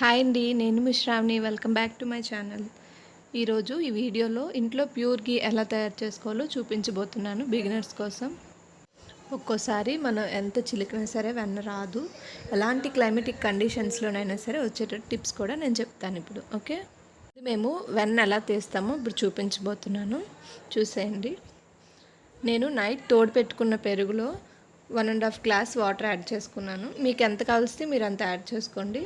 Hi అండి నేను మిశ్రామ్ని welcome back to my channel ఈరోజు ఈ వీడియోలో ఇంట్లో ప్యూర్ గీ ఎలా తయారు చేసుకోవాలో చూపించబోతున్నాను బిగినర్స్ కోసం. ఒక్కోసారి మనం ఎంత చిలికినా సరే వెన్న రాదు. ఎలాంటి క్లైమేటిక్ కండిషన్స్లోనైనా సరే వచ్చేటట్టు టిప్స్ కూడా నేను చెప్తాను ఇప్పుడు ఓకే? మేము వెన్న ఎలా తీస్తామో ఇప్పుడు చూపించబోతున్నాను. చూసేయండి. నేను నైట్ తోడు పెట్టుకున్న పెరుగులో one and half glass water add చేసుకున్నాను. మీకు ఎంత కావలిస్తే మీరు అంత యాడ్ చేసుకోండి.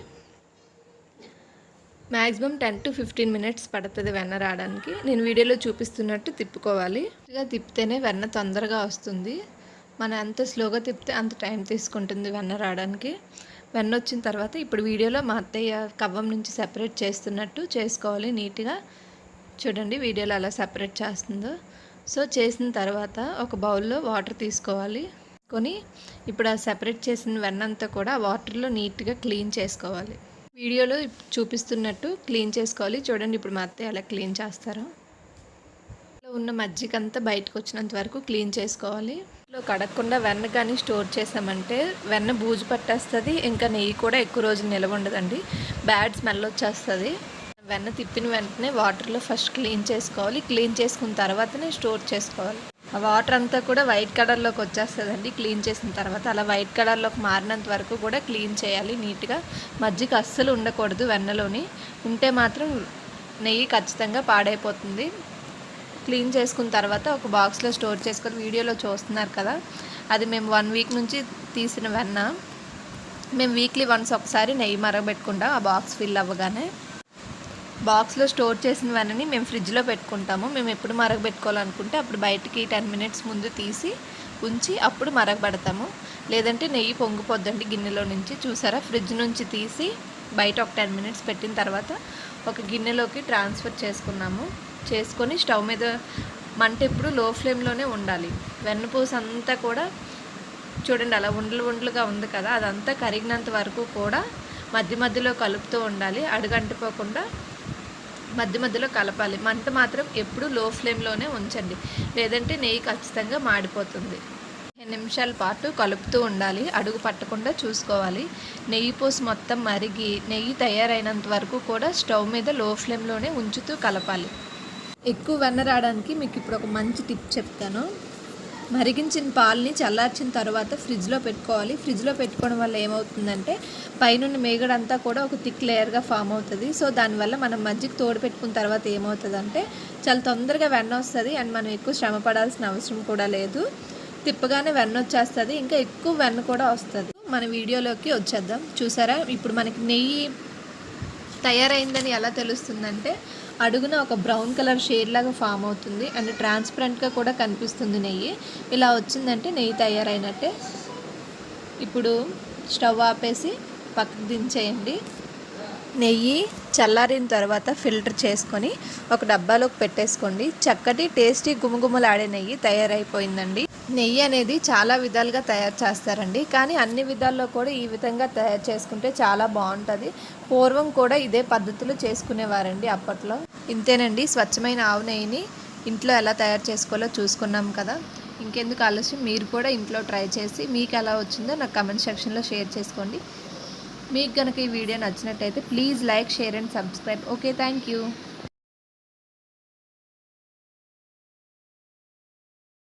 Maximum ten to fifteen minutes పడుతుంది వెన్న రావడానికి. నేను వీడియోలో చూపిస్తున్నట్టు తిప్పుకోవాలి. ఇలా తిప్పితేనే వెన్న తొందరగా వస్తుంది. మనం ఎంత స్లోగా తిప్పితే అంత టైం తీసుకుంటుంది వెన్న రావడానికి. వెన్న వచ్చిన తర్వాత ఇప్పుడు వీడియోలో మా అత్తయ్య కవ్వం నుంచి సెపరేట్ చేస్తున్నట్టు చేసుకోవాలి నీట్గా. చూడండి వీడియోలో అలా సెపరేట్ చేస్తుందో. సో చేసిన తర్వాత ఒక బౌల్లో వాటర్ తీసుకోవాలి. కొని ఇప్పుడు ఆ సెపరేట్ చేసిన వెన్నంతా కూడా వాటర్లో నీట్గా క్లీన్ చేసుకోవాలి. వీడియోలో చూపిస్తున్నట్టు క్లీన్ చేసుకోవాలి. చూడండి ఇప్పుడు మా అత్తయ్య అలా క్లీన్ చేస్తారో? ఉన్న మజ్జిగ అంతా బయటకు వచ్చినంత వరకు క్లీన్ చేసుకోవాలి. ఇంట్లో కడగకుండా వెన్న కానీ స్టోర్ చేసామంటే వెన్న బూజు పట్టేస్తుంది ఇంకా నెయ్యి కూడా ఎక్కువ రోజులు నిలవ ఉండదండి. బ్యాడ్ స్మెల్ వచ్చేస్తుంది. వెన్న తిప్పిన వెంటనే వాటర్లో ఫస్ట్ క్లీన్ చేసుకోవాలి. క్లీన్ చేసుకున్న తర్వాతనే స్టోర్ చేసుకోవాలి. ఆ వాటర్ అంతా కూడా వైట్ కలర్లోకి వచ్చేస్తుందండి. క్లీన్ చేసిన తర్వాత అలా వైట్ కలర్లోకి మారినంత వరకు కూడా క్లీన్ చేయాలి. నీట్గా మజ్జిగ అస్సలు ఉండకూడదు వెన్నలోని. ఉంటే మాత్రం నెయ్యి ఖచ్చితంగా పాడైపోతుంది. క్లీన్ చేసుకున్న తర్వాత ఒక బాక్స్లో స్టోర్ చేసుకొని వీడియోలో చూస్తున్నారు కదా అది మేము వన్ వీక్ నుంచి తీసిన వెన్న. మేము వీక్లీ వన్స్ ఒకసారి నెయ్యి మరగబెట్టుకుంటాం. ఆ బాక్స్ ఫిల్ అవ్వగానే బాక్స్లో స్టోర్ చేసిన వెన్నని మేము ఫ్రిడ్జ్లో పెట్టుకుంటాము. మేము ఎప్పుడు మరగబెట్టుకోవాలనుకుంటే అప్పుడు బయటికి టెన్ మినిట్స్ ముందు తీసి ఉంచి అప్పుడు మరగబెడతాము. లేదంటే నెయ్యి పొంగిపోద్దండి గిన్నెలో నుంచి. చూసారా? ఫ్రిడ్జ్ నుంచి తీసి బయట ఒక టెన్ మినిట్స్ పెట్టిన తర్వాత ఒక గిన్నెలోకి ట్రాన్స్ఫర్ చేసుకున్నాము. చేసుకొని స్టవ్ మీద మంట ఎప్పుడు లో ఫ్లేమ్లోనే ఉండాలి. వెన్నపూస అంతా కూడా చూడండి అలా ఉండలు ఉండలుగా ఉంది కదా. అదంతా కరిగినంత వరకు కూడా మధ్య మధ్యలో కలుపుతూ ఉండాలి. అడుగంటిపోకుండా మధ్య మధ్యలో కలపాలి. మంట మాత్రం ఎప్పుడు లో ఫ్లేమ్లోనే ఉంచండి. లేదంటే నెయ్యి ఖచ్చితంగా మాడిపోతుంది. నిమిషాల పాటు కలుపుతూ ఉండాలి. అడుగు పట్టకుండా చూసుకోవాలి. నెయ్యి పోసి మొత్తం మరిగి నెయ్యి తయారైనంత వరకు కూడా స్టవ్ మీద లో ఫ్లేమ్లోనే ఉంచుతూ కలపాలి. ఎక్కువ వెన్న రావడానికి మీకు ఇప్పుడు ఒక మంచి టిప్ చెప్తాను. మరిగించిన పాలని చల్లార్చిన తర్వాత ఫ్రిడ్జ్లో పెట్టుకోవాలి. ఫ్రిడ్జ్లో పెట్టుకోవడం వల్ల ఏమవుతుందంటే పైనున్న మేగడంతా కూడా ఒక థిక్ లేయర్గా ఫామ్ అవుతుంది. సో దానివల్ల మనం మజ్జిగ తోడు పెట్టుకున్న తర్వాత ఏమవుతుందంటే చాలా తొందరగా వెన్న వస్తుంది అండ్ మనం ఎక్కువ శ్రమ పడాల్సిన అవసరం కూడా లేదు. తిప్పగానే వెన్న వచ్చేస్తుంది. ఇంకా ఎక్కువ వెన్న కూడా వస్తుంది. మన వీడియోలోకి వచ్చేద్దాం. చూసారా? ఇప్పుడు మనకి నెయ్యి తయారైందని ఎలా తెలుస్తుందంటే అడుగున ఒక బ్రౌన్ కలర్ షేడ్ లాగా ఫామ్ అవుతుంది. అండ్ ట్రాన్స్పరెంట్గా కూడా కనిపిస్తుంది నెయ్యి. ఇలా వచ్చిందంటే నెయ్యి తయారైనట్టే. ఇప్పుడు స్టవ్ ఆపేసి పక్కకు దించేయండి. నెయ్యి చల్లారిన తర్వాత ఫిల్టర్ చేసుకొని ఒక డబ్బాలోకి పెట్టేసుకోండి. చక్కటి టేస్టీ గుమగుమలాడే నెయ్యి తయారైపోయిందండి. నెయ్యి అనేది చాలా విధాలుగా తయారు చేస్తారండి. కానీ అన్ని విధాల్లో కూడా ఈ విధంగా తయారు చేసుకుంటే చాలా బాగుంటుంది. పూర్వం కూడా ఇదే పద్ధతిలో చేసుకునేవారండి అప్పట్లో. ఇంతేనండి స్వచ్ఛమైన ఆవు నెయ్యిని ఇంట్లో ఎలా తయారు చేసుకోవాలో చూసుకున్నాం కదా. ఇంకెందుకు ఆలస్యం? మీరు కూడా ఇంట్లో ట్రై చేసి మీకు ఎలా వచ్చిందో నాకు కమెంట్ సెక్షన్లో షేర్ చేసుకోండి. మీకు కనుక ఈ వీడియో నచ్చినట్టయితే please like share and subscribe. Okay thank you.